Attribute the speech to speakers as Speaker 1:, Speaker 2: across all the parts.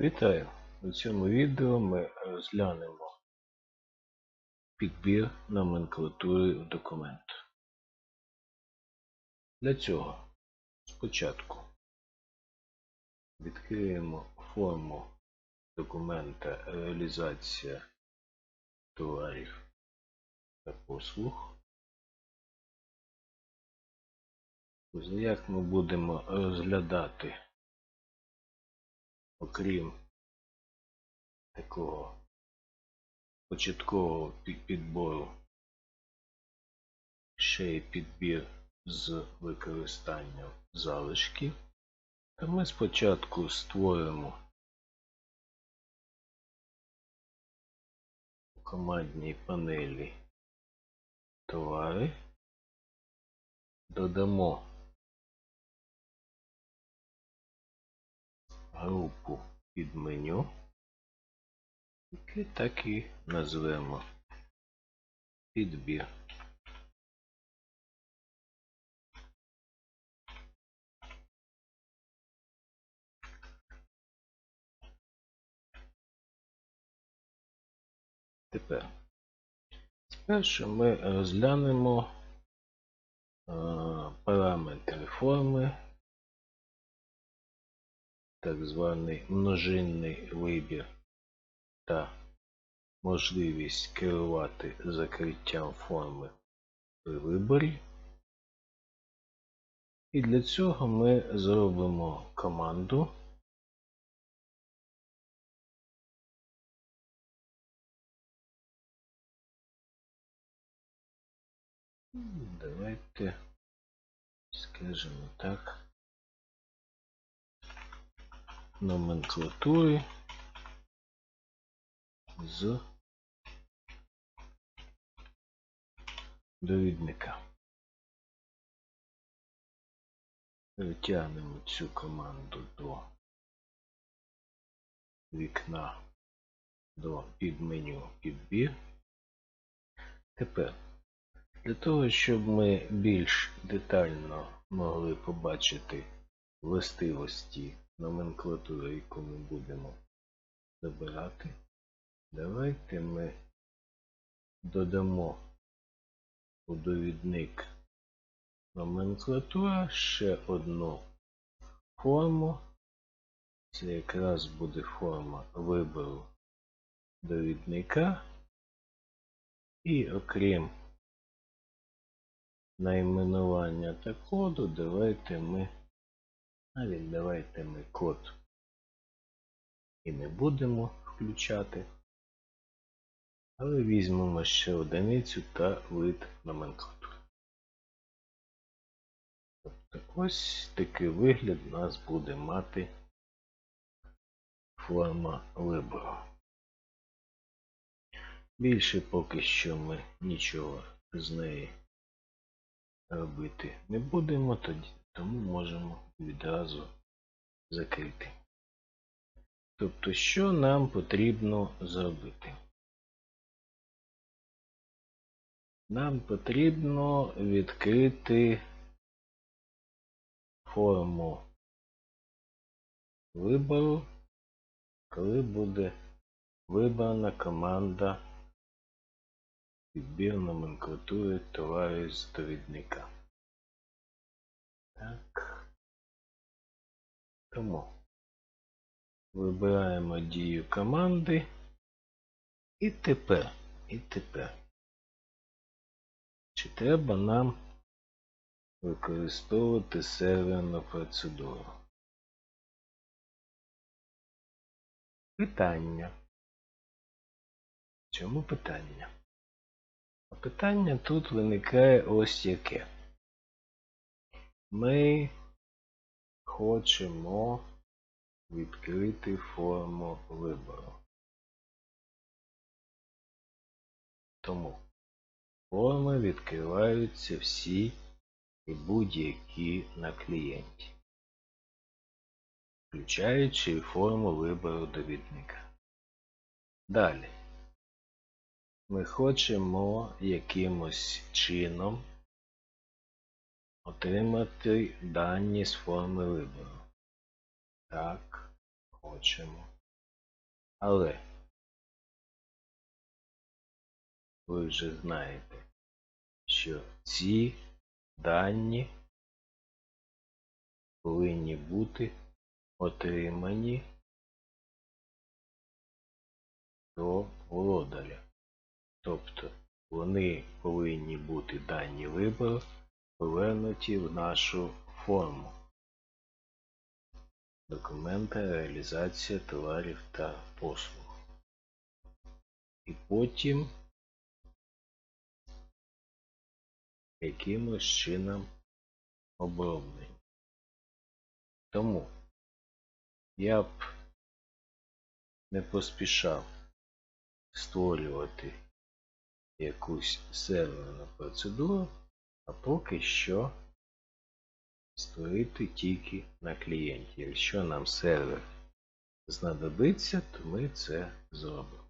Speaker 1: Вітаю! У цьому відео ми розглянемо підбір номенклатури в документ. Для цього спочатку відкриємо форму документа реалізація товарів та послуг. Як ми будемо розглядати окрім такого початкового підбору, ще й підбір з використанням залишків, то ми спочатку створимо у командній панелі товари, додамо групу під меню, яке так і назвемо підбір. Тепер спершу ми розглянемо параметри форми так званий множинний вибір та можливість керувати закриттям форми при виборі. І для цього ми зробимо команду Давайте скажемо так. Номенклатури з довідника. Перетягнемо цю команду до вікна до підменю підбір. Тепер, для того, щоб ми більш детально могли побачити властивості номенклатури, яку ми будемо забирати, давайте ми додамо у довідник номенклатура ще одну форму. Це якраз буде форма вибору довідника. І окрім найменування та коду, давайте ми навіть давайте ми код і не будемо включати, але візьмемо ще одиницю та вид номенклатури. Тобто ось такий вигляд у нас буде мати форма вибору. Більше поки що ми нічого з неї робити не будемо тоді тому можемо відразу закрити. Тобто, що нам потрібно зробити? Нам потрібно відкрити форму вибору, коли буде вибрана команда підбір номенклатури товарів з довідника. Так. Тому вибираємо дію команди. І тепер, і тепер. Чи треба нам використовувати серверну процедуру? Питання. Чому питання? Питання тут виникає ось яке ми хочемо відкрити форму вибору. Тому форми відкриваються всі і будь-які на клієнті, включаючи форму вибору довідника. Далі ми хочемо якимось чином Отримати дані з форми вибору. Так, хочемо. Але ви вже знаєте, що ці дані повинні бути отримані до володаря. Тобто вони повинні бути дані вибору повернуті в нашу форму документа реалізація товарів та послуг. І потім якимось чином оброблені. Тому я б не поспішав створювати якусь серверну процедуру, а поки що створити тільки на клієнті. Якщо нам сервер знадобиться, то ми це зробимо.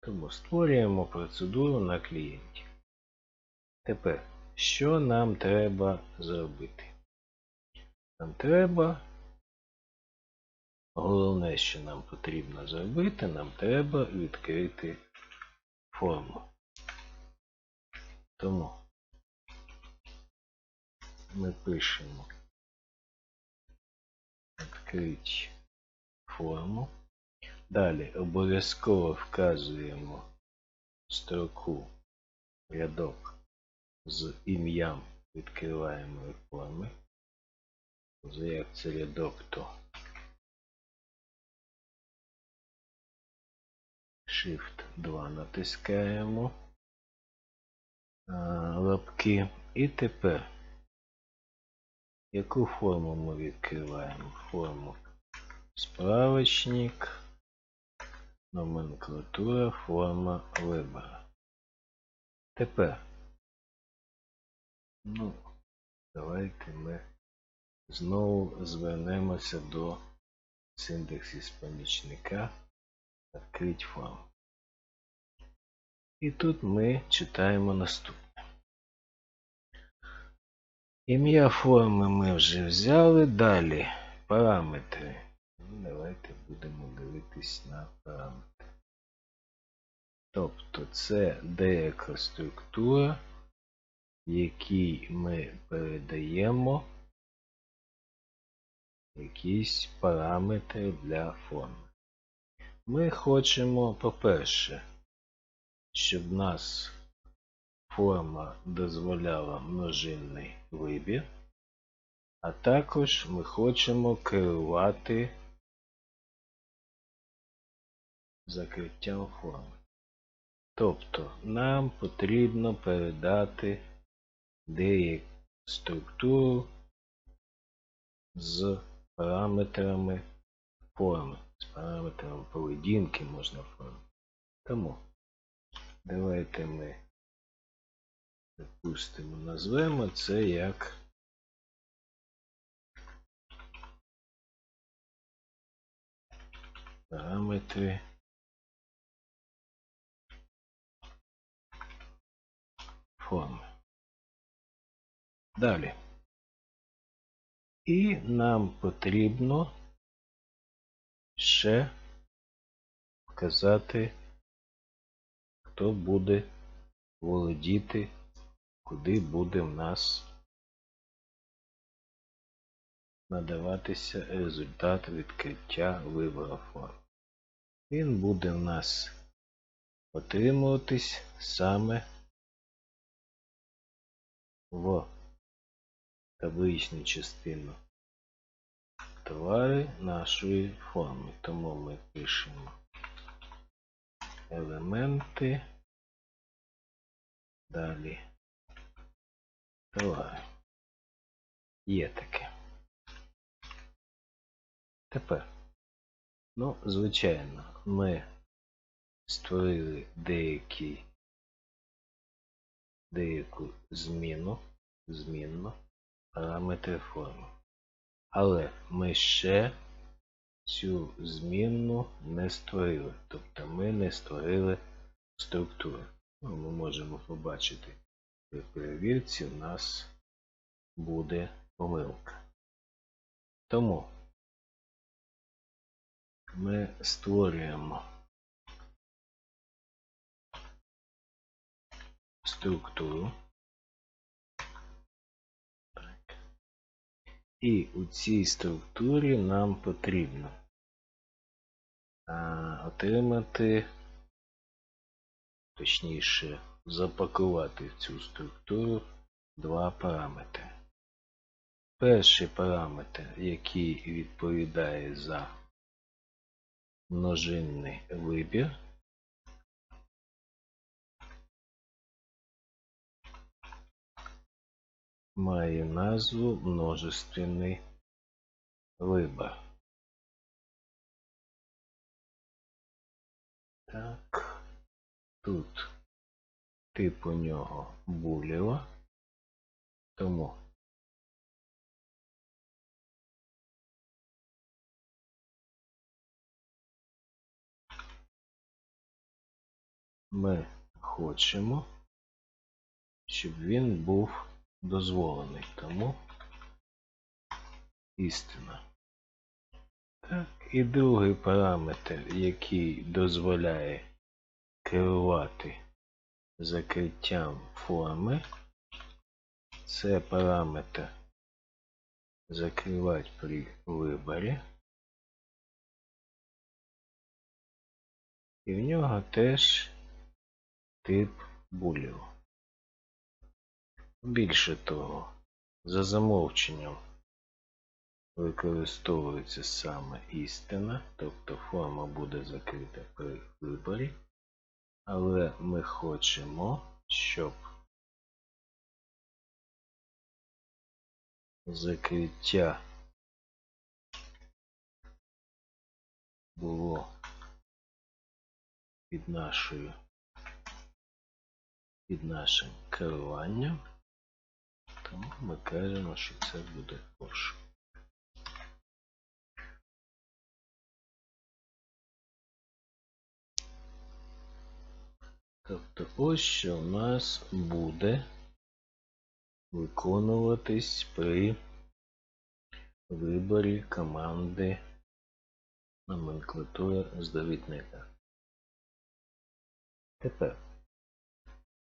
Speaker 1: Тому створюємо процедуру на клієнті. Тепер, що нам треба зробити? Нам треба, головне, що нам потрібно зробити, нам треба відкрити форму. Тому ми пишемо відкрити форму. Далі обов'язково вказуємо строку рядок з ім'ям відкриваємої форми. Як рядок, то Shift 2 натискаємо лапки. І тепер яку форму ми відкриваємо? Форму справочник, номенклатура, форма вибору. Тепер, ну, давайте ми знову звернемося до синтаксис помічника відкрити форму. І тут ми читаємо наступне. Ім'я форми ми вже взяли. Далі параметри. Ну, давайте будемо дивитись на параметри. Тобто це деяка структура, якій ми передаємо якісь параметри для форми. Ми хочемо, по-перше, щоб нас форма дозволяла множинний вибір, а також ми хочемо керувати закриттям форми. Тобто нам потрібно передати деяку структуру з параметрами форми, з параметрами поведінки можна форми. Тому давайте ми Допустимо, назвемо це як параметри форми. Далі. І нам потрібно ще вказати, хто буде володіти куди буде в нас надаватися результат відкриття вибору форм. Він буде в нас отримуватись саме в табличну частину товари нашої форми. Тому ми пишемо елементи, далі товари. Є таке. Тепер, ну, звичайно, ми створили деякі, деяку зміну, змінну параметри форми. Але ми ще цю змінну не створили. Тобто ми не створили структуру. Ну, Ми можемо побачити при перевірці у нас буде помилка. Тому ми створюємо структуру. І у цій структурі нам потрібно отримати, точніше, запакувати в цю структуру два параметри. Перший параметр, який відповідає за множинний вибір, має назву множественний вибір. Так, тут тип у нього булєва, тому ми хочемо, щоб він був дозволений, тому істина. Так, і другий параметр, який дозволяє керувати закриттям форми, це параметр закривати при виборі. І в нього теж тип булів. Більше того, за замовченням використовується саме істина, тобто форма буде закрита при виборі, але ми хочемо, щоб закриття було під нашою під нашим керуванням, тому ми кажемо, що це буде пошук. Тобто ось що у нас буде виконуватись при виборі команди номенклатури з довідника. Тепер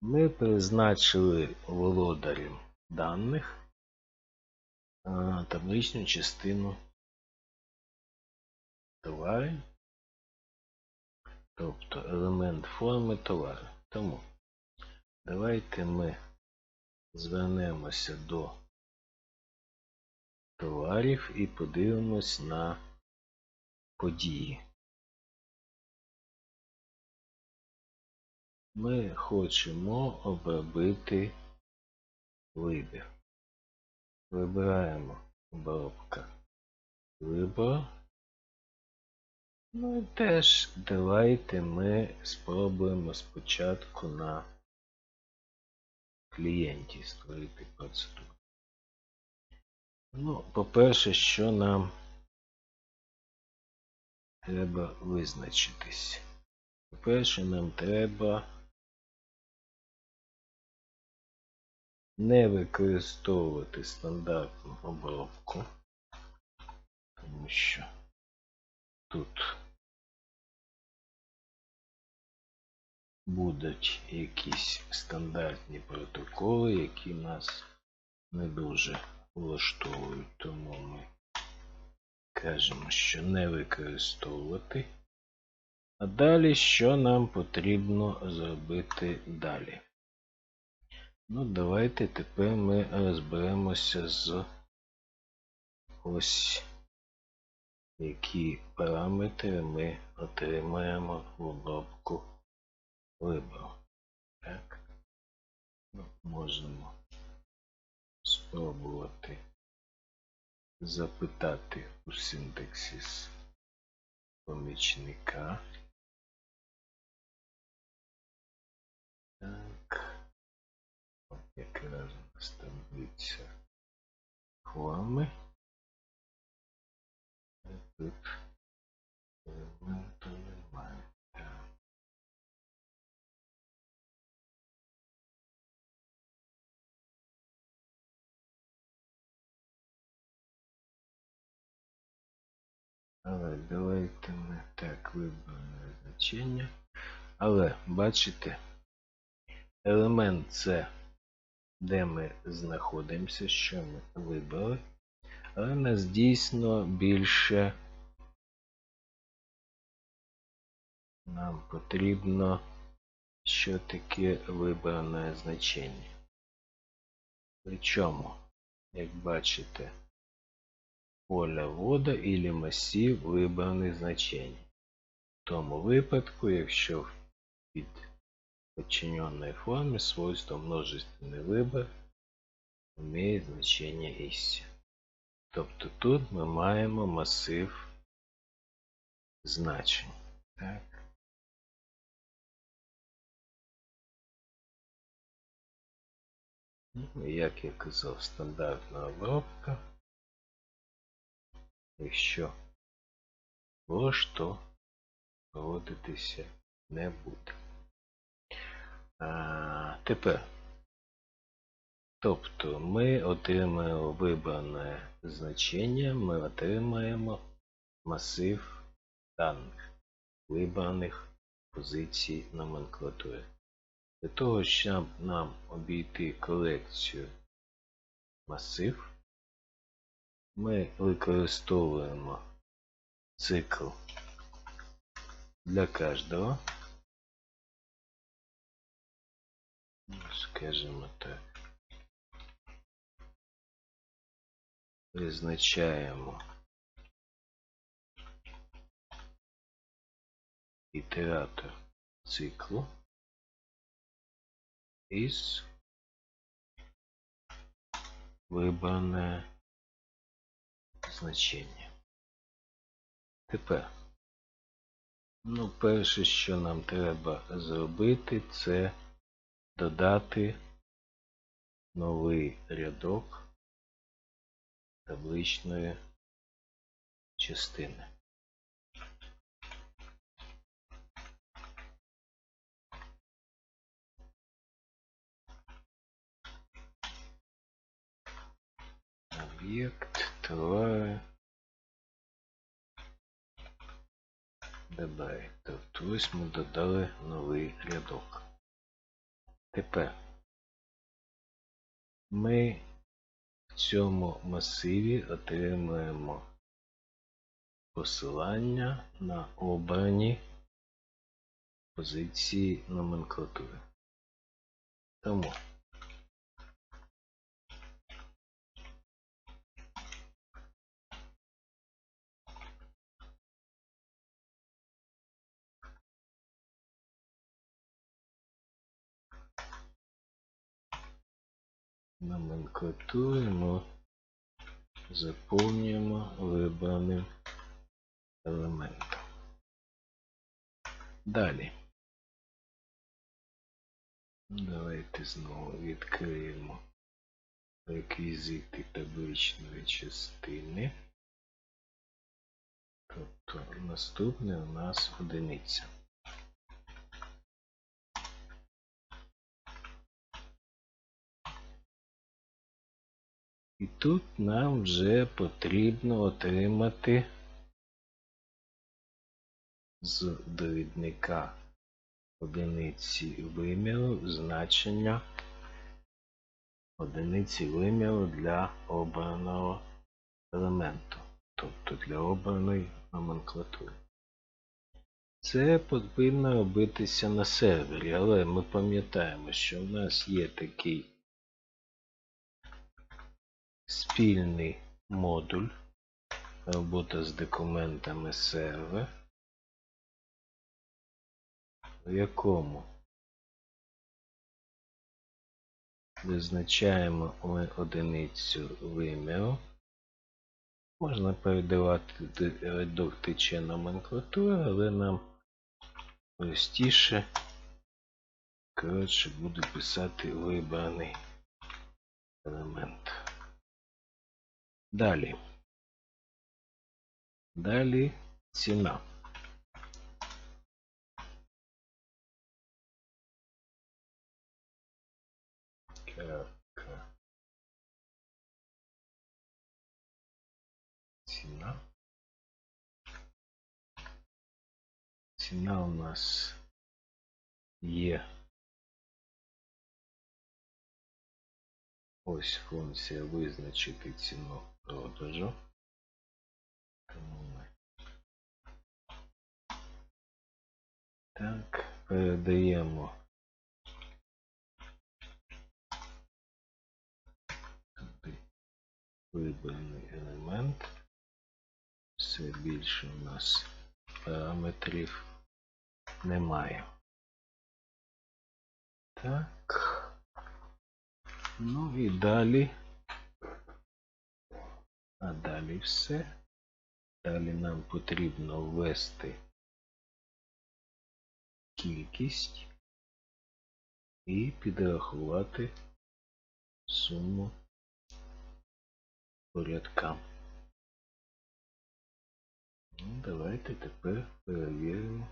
Speaker 1: ми призначили володарем даних табличну частину товарів, тобто елемент форми товару. Тому давайте ми звернемося до товарів і подивимось на події. Ми хочемо обробити вибір. Вибираємо обробка вибору. Ну і теж давайте ми спробуємо спочатку на клієнті створити процедуру. Ну, по-перше, що нам треба визначитись. По-перше, нам треба не використовувати стандартну обробку, тому що тут будуть якісь стандартні протоколи, які нас не дуже влаштовують, тому ми кажемо, що не використовувати. А далі що нам потрібно зробити далі? Ну, давайте тепер ми розберемося з ось які параметри ми отримаємо в обробку вибору. Так, ну, можемо спробувати запитати у синтаксис помічника. Так. От Якраз у нас таблиця форми. Тут Але давайте ми так виберемо значення. Але бачите, елемент це де ми знаходимося, що ми вибрали. Але нас дійсно більше нам потрібно що таке вибране значення. Причому, як бачите, поля вода і масів вибраних значень. В тому випадку, якщо під подчиненной форме свойство множественный вибор має значення ісся. Тобто тут ми маємо масив значень. Так. Ну, як я казав, стандартна обробка. Якщо ложь, то проводитися не буде. А, Тепер. Тобто ми отримаємо вибране значення, ми отримаємо масив даних, вибраних позицій номенклатури. Для того, щоб нам обійти колекцію масив, ми використовуємо цикл для кожного. Скажімо так. Визначаємо ітератор циклу із вибране значення. Тепер, ну, перше, що нам треба зробити, це додати новий рядок табличної частини. Об'єкт, товари. Добавить. Тобто ось ми додали новий рядок. Тепер ми в цьому масиві отримуємо посилання на обрані позиції номенклатури. Тому номенклатуру заповнюємо вибраним елементом. Далі. Давайте знову відкриємо реквізити табличної частини. Тобто наступне у нас одиниця. І тут нам вже потрібно отримати з довідника одиниці виміру значення одиниці виміру для обраного елементу, тобто для обраної номенклатури. Це повинно робитися на сервері, але ми пам'ятаємо, що в нас є такий спільний модуль робота з документами сервер, в якому визначаємо ми одиницю виміру. Можна передавати рядок тече номенклатури, але нам простіше, коротше, буду писати вибраний елемент. Далі. Далі ціна. Крапка. Ціна. ціна у нас є. Ось функція визначити ціну продажу. Так, передаємо туди вибраний елемент. Все більше у нас параметрів немає. Так. Ну і далі. А далі все. Далі нам потрібно ввести кількість і підрахувати суму по рядкам. Ну, давайте тепер перевіримо,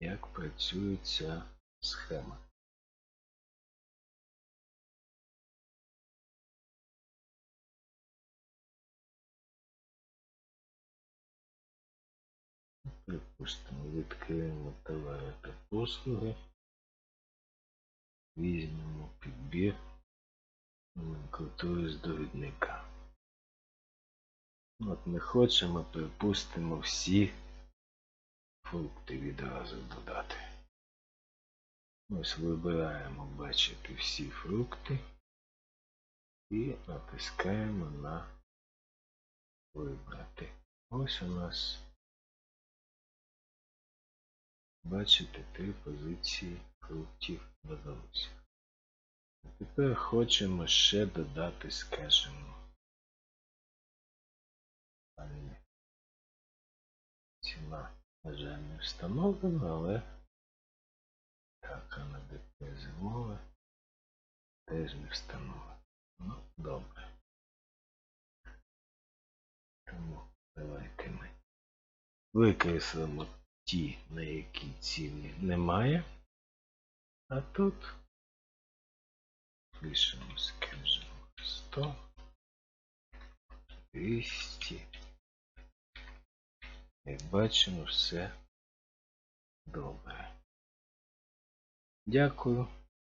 Speaker 1: як працює ця схема. Припустимо, відкриємо товари та послуги, візьмемо підбір номенклатури з довідника. От ми хочемо, припустимо, всі фрукти відразу додати. Ось вибираємо бачити всі фрукти і натискаємо на вибрати. Ось у нас бачите три позиції фруктів додалося. А тепер хочемо ще додати, скажімо. Ціна, на жаль, не встановлена, але так, а на ДП зимове теж не встановлена. Ну, добре. Тому давайте ми викреслимо ті, на які ціни немає. А тут пишемо, скажімо, 100, 200. Як бачимо, все добре. Дякую.